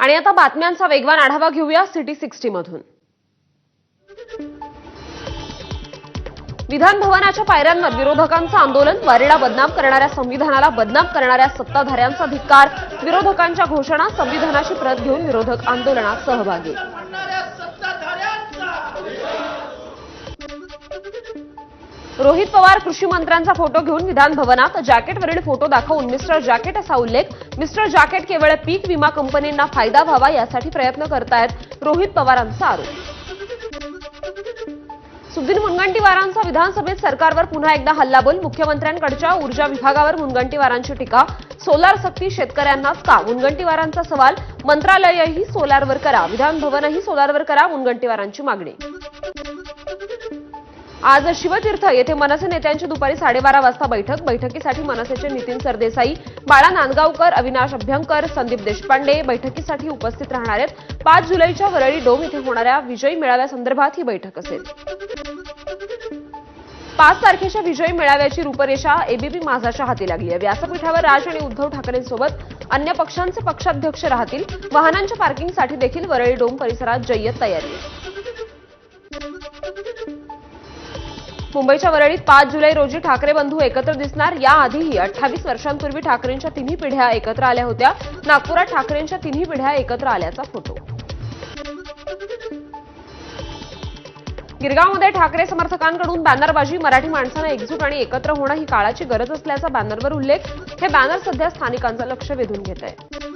आणि आता बातम्यांचा वेगवान आढावा घेऊया सिटी सिक्स्टी मधून विधान भवनाच्या पायऱ्यांवर विरोधकांचं आंदोलन वारेडा बदनाम करणाऱ्या संविधानाला बदनाम करणाऱ्या सत्ताधाऱ्यांचा धिक्कार विरोधकांच्या घोषणा संविधानाची प्रत घेऊन विरोधक आंदोलनात सहभागी. रोहित पवार कृषी मंत्र्यांचा फोटो घेऊन विधान भवनात जॅकेटवरील फोटो दाखवून मिस्टर जॅकेट असा उल्लेख. मिस्टर जॅकेट केवळ पीक विमा कंपनींना फायदा व्हावा यासाठी प्रयत्न करतायत रोहित पवारांचा आरोप. सुधीर मुनगंटीवारांचा विधानसभेत सरकारवर पुन्हा एकदा हल्लाबोल. मुख्यमंत्र्यांकडच्या ऊर्जा विभागावर मुनगंटीवारांची टीका. सोलार सक्ती शेतकऱ्यांनाच का? मुनगंटीवारांचा सवाल. मंत्रालयही सोलारवर करा. विधानभवनही सोलारवर करा मुनगंटीवारांची मागणी. आज शिवतीर्थ येथे मनसे नेत्यांची दुपारी साडेबारा वाजता बैठक. बैठकीसाठी मनसेचे नितीन सरदेसाई बाळा नांदगावकर अविनाश अभ्यंकर संदीप देशपांडे बैठकीसाठी उपस्थित राहणार आहेत. पाच जुलैच्या वरळी डोम इथे होणाऱ्या विजयी मेळाव्यासंदर्भात ही बैठक असेल. पाच तारखेच्या विजयी मेळाव्याची रूपरेषा एबीपी माझाच्या हाती लागली आहे. व्यासपीठावर राज आणि उद्धव ठाकरेंसोबत अन्य पक्षांचे पक्षाध्यक्ष राहतील. वाहनांच्या पार्किंगसाठी देखील वरळी डोम परिसरात जय्यत तयारी आहे. मुंबईच्या वरळीत पाच जुलै रोजी ठाकरे बंधू एकत्र दिसणार. याआधीही अठ्ठावीस वर्षांपूर्वी ठाकरेंच्या तिन्ही पिढ्या एकत्र आल्या होत्या. नागपुरात ठाकरेंच्या तिन्ही पिढ्या एकत्र आल्याचा फोटो. गिरगावमध्ये ठाकरे समर्थकांकडून बॅनरबाजी मराठी माणसांना एकजूट आणि एकत्र होणं ही काळाची गरज असल्याचा बॅनरवर उल्लेख. हे बॅनर सध्या स्थानिकांचं लक्ष वेधून घेत आहे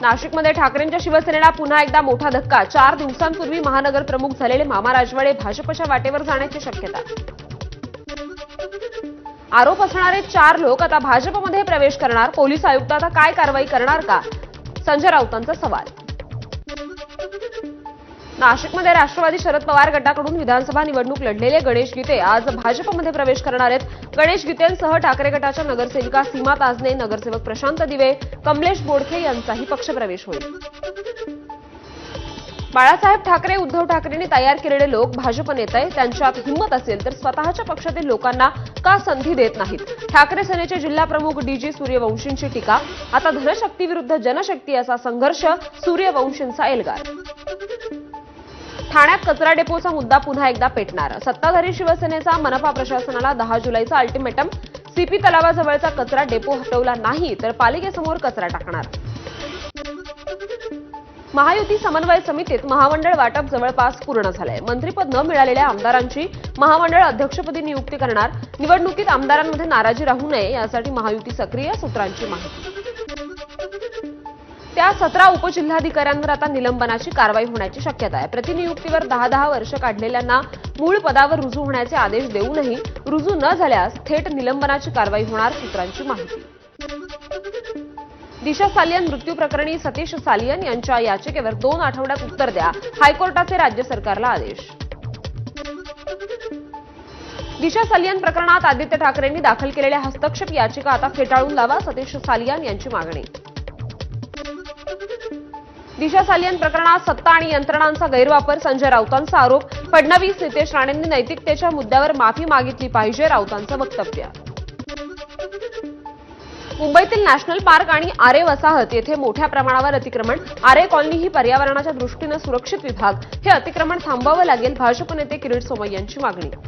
नाशिकमध्ये ठाकरेंच्या शिवसेनेला पुन्हा एकदा मोठा धक्का. चार दिवसांपूर्वी महानगर प्रमुख झालेले मामा राजवाडे भाजपच्या वाटेवर जाण्याची शक्यता. आरोप असणारे चार लोक आता भाजपमध्ये प्रवेश करणार. पोलीस आयुक्त आता काय कारवाई करणार का? संजय राऊतांचा सवाल. नाशिकमध्ये राष्ट्रवादी शरद पवार गटाकडून विधानसभा निवडणूक लढलेले गणेश गीते आज भाजपमध्ये प्रवेश करणार आहेत. गणेश गीतेंसह ठाकरे गटाच्या नगरसेविका सीमा ताजने नगरसेवक प्रशांत दिवे कमलेश बोडखे यांचाही पक्षप्रवेश होईल. बाळासाहेब ठाकरे उद्धव ठाकरेंनी तयार केलेले लोक भाजप नेते त्यांच्यात हिंमत असेल तर स्वतःच्या पक्षातील लोकांना का संधी देत नाहीत? ठाकरे सेनेचे जिल्हा प्रमुख डीजी सूर्यवंशींची टीका. आता धनशक्तीविरुद्ध जनशक्ती असा संघर्ष सूर्यवंशींचा एल्गार. ठाण्यात कचरा डेपोचा मुद्दा पुन्हा एकदा पेटणार. सत्ताधारी शिवसेनेचा मनपा प्रशासनाला दहा जुलैचा अल्टिमेटम. सीपी तलावाजवळचा कचरा डेपो हटवला नाही तर पालिकेसमोर कचरा टाकणार. महायुती समन्वय समितीत महामंडळ वाटप जवळपास पूर्ण झालंय. मंत्रीपद न मिळालेल्या आमदारांची महामंडळ अध्यक्षपदी नियुक्ती करणार. निवडणुकीत आमदारांमध्ये नाराजी राहू नये यासाठी महायुती सक्रिय सूत्रांची माहिती. त्या सतरा उपजिल्हाधिकाऱ्यांवर आता निलंबनाची कारवाई होण्याची शक्यता आहे. प्रतिनियुक्तीवर दहा दहा वर्ष काढलेल्यांना मूळ पदावर रुजू होण्याचे आदेश देऊनही रुजू न झाल्यास थेट निलंबनाची कारवाई होणार सूत्रांची माहिती. दिशा सालियन मृत्यू प्रकरणी सतीश सालियन यांच्या याचिकेवर दोन आठवड्यात उत्तर द्या. हायकोर्टाचे राज्य सरकारला आदेश. दिशा सालियन प्रकरणात आदित्य ठाकरेंनी दाखल केलेल्या हस्तक्षेप याचिका आता फेटाळून लावा सतीश सालियन यांची मागणी. दिशा सालियन प्रकरणात सत्ता आणि यंत्रणांचा गैरवापर संजय राऊतांचा आरोप. फडणवीस नितेश राणेंनी नैतिकतेच्या मुद्द्यावर माफी मागितली पाहिजे राऊतांचं वक्तव्य. मुंबईतील नॅशनल पार्क आणि आरे वसाहत येथे मोठ्या प्रमाणावर अतिक्रमण. आरे कॉलनी ही पर्यावरणाच्या दृष्टीनं सुरक्षित विभाग. हे अतिक्रमण थांबवावं लागेल भाजप नेते किरीट सोमय यांची मागणी.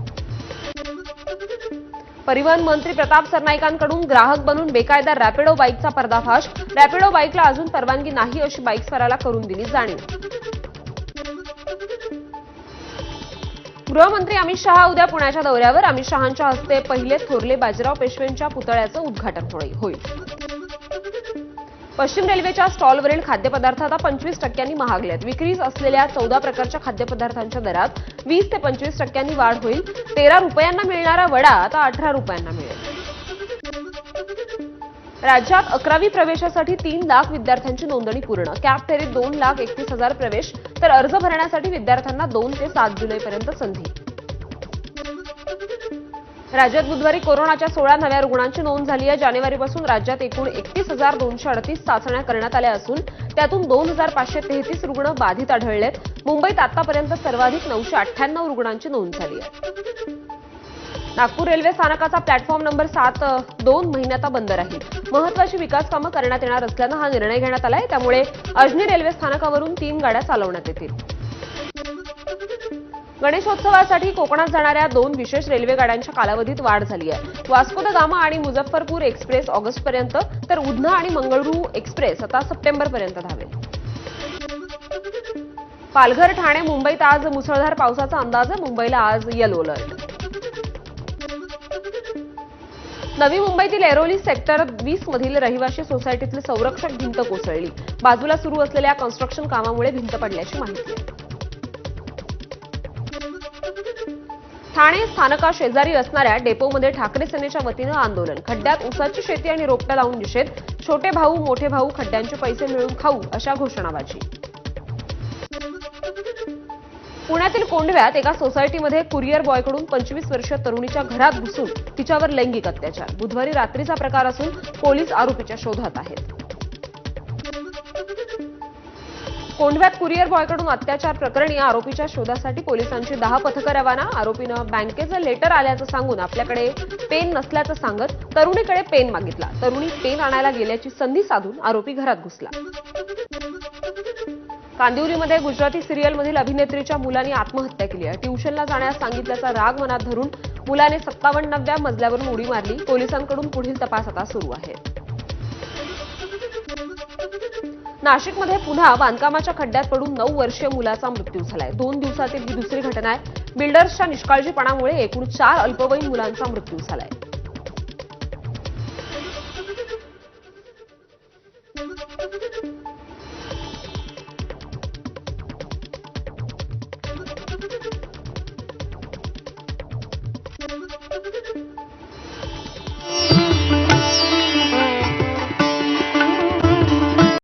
परिवहन मंत्री प्रताप सरनाईकांकडून ग्राहक बनून बेकायदा रॅपिडो बाईकचा पर्दाफाश. रॅपिडो बाईकला अजून परवानगी नाही अशी बाईकस्वाराला करून दिली जाणीव. गृहमंत्री अमित शहा उद्या पुण्याच्या दौऱ्यावर. अमित शहांच्या हस्ते पहिले थोरले बाजीराव पेशवेंच्या पुतळ्याचं उद्घाटन होईल. पश्चिम रेल्वेच्या स्टॉलवरील खाद्यपदार्थ आता पंचवीस टक्क्यांनी महागलेत. विक्रीस असलेल्या चौदा प्रकारच्या खाद्यपदार्थांच्या दरात वीस ते पंचवीस टक्क्यांनी वाढ होईल. तेरा रुपयांना मिळणारा वडा आता अठरा रुपयांना मिळेल. राज्यात अकरावी प्रवेशासाठी तीन लाख विद्यार्थ्यांची नोंदणी पूर्ण. कॅप फेरीत दोन लाख एकतीस हजार प्रवेश. तर अर्ज भरण्यासाठी विद्यार्थ्यांना दोन ते सात जुलैपर्यंत संधी. राज्यात बुधवारी कोरोनाच्या सोळा नव्या रुग्णांची नोंद झाली आहे. जानेवारीपासून राज्यात एकूण एकतीस हजार दोनशे अडतीस चाचण्या करण्यात आल्या असून त्यातून दोन हजार पाचशे तेहतीस रुग्ण बाधित आढळलेत मुंबईत आतापर्यंत सर्वाधिक नऊशे अठ्ठ्याण्णव रुग्णांची नोंद झाली आहे. नागपूर रेल्वे स्थानकाचा प्लॅटफॉर्म नंबर सात दोन महिन्याचा बंद राहील. महत्वाची विकास कामं करण्यात येणार असल्यानं हा निर्णय घेण्यात आलाय. त्यामुळे अजनी रेल्वे स्थानकावरून तीन गाड्या चालवण्यात येतील. गणेशोत्सवासाठी कोकणात जाणाऱ्या दोन विशेष रेल्वे गाड्यांच्या कालावधीत वाढ झाली आहे. वास्को द गामा आणि मुझफ्फरपूर एक्सप्रेस ऑगस्टपर्यंत तर उधना आणि मंगळुरू एक्सप्रेस आता सप्टेंबरपर्यंत धावेल. पालघर ठाणे मुंबईत आज मुसळधार पावसाचा अंदाज आहे मुंबईला आज येलो अलर्ट नवी मुंबईतील एरोली सेक्टर वीस मधील रहिवाशी सोसायटीतील संरक्षक भिंत कोसळली. बाजूला सुरू असलेल्या कन्स्ट्रक्शन कामामुळे भिंत पडल्याची माहिती आहे. ठाणे स्थानका शेजारी असणाऱ्या डेपोमध्ये ठाकरे सेनेच्या वतीनं आंदोलन. खड्ड्यात ऊसाची शेती आणि रोपटा लावून निषेध. छोटे भाऊ मोठे भाऊ खड्ड्यांचे पैसे मिळून खाऊ अशा घोषणाबाजी. पुण्यातील कोंडव्यात एका सोसायटीमध्ये कुरिअर बॉयकडून पंचवीस वर्षीय तरुणीच्या घरात घुसून तिच्यावर लैंगिक अत्याचार. बुधवारी रात्रीचा प्रकार असून पोलीस आरोपीच्या शोधात आहेत. कोंढव्यात कुरिअर बॉयकडून अत्याचार प्रकरणी आरोपीच्या शोधासाठी पोलिसांची दहा पथकं रवाना. आरोपीनं बँकेचं लेटर आल्याचं सांगून आपल्याकडे पेन नसल्याचं सांगत तरुणीकडे पेन मागितला. तरुणी पेन आणायला गेल्याची संधी साधून आरोपी घरात घुसला. कांदिवलीमध्ये गुजराती सिरियलमधील अभिनेत्रीच्या मुलाने आत्महत्या केली आहे. ट्युशनला जाण्यास सांगितल्याचा राग मनात धरून मुलाने सत्तावन्नव्या मजल्यावरून उडी मारली. पोलिसांकडून पुढील तपास आता सुरू आहे. नाशिकमध्ये पुन्हा बांधकामाच्या खड्ड्यात पडून नऊ वर्षीय मुलाचा मृत्यू झालाय. दोन दिवसातील ही दुसरी घटना आहे. बिल्डर्सच्या निष्काळजीपणामुळे एकूण चार अल्पवयीन मुलांचा मृत्यू झालाय.